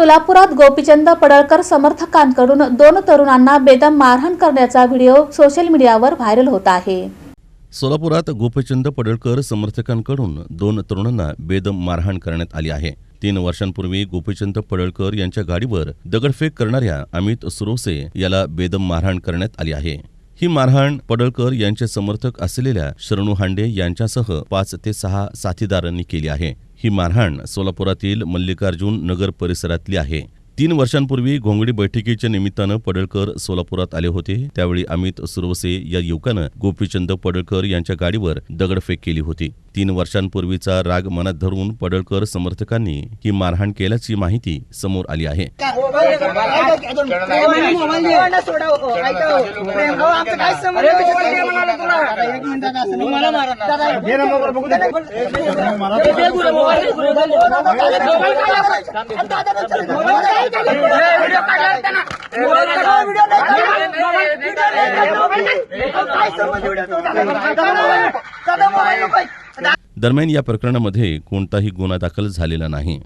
सोलापुरात गोपीचंद पडळकर समर्थकांकडून दोन तरुणांना बेदम मारहाण करण्याचा व्हिडिओ सोशल मीडियावर व्हायरल होत आहे. सोलापुरात गोपीचंद पडळकर समर्थकांकडून दोन तरुणांना बेदम मारहाण करण्यात आली आहे. तीन वर्षांपूर्वी गोपीचंद पडळकर यांच्या गाडीवर दगडफेक करणाऱ्या अमित सुरोसे याला बेदम मारहाण करण्यात आली आहे. ही मारहाण पडळकर यांचे समर्थक असलेल्या शरणू हांडे यांच्यासह पाच ते सहा साथीदारांनी केली आहे. ही मारहाण सोलापुरातील मल्लिकार्जुन नगर परिसरातली आहे. तीन वर्षांपूर्वी घोंगडी बैठकीच्या निमित्तानं पडळकर सोलापुरात आले होते. त्यावेळी अमित सुरवसे या युवकानं गोपीचंद पडळकर यांच्या गाडीवर दगडफेक केली होती. तीन वर्षांपूर्वीचा राग मनात धरून पडळकर समर्थकांनी ही मारहाण केल्याची माहिती समोर आली आहे दरम्यान या प्रकरणामध्ये कोणताही गुन्हा दाखल झालेला नाही.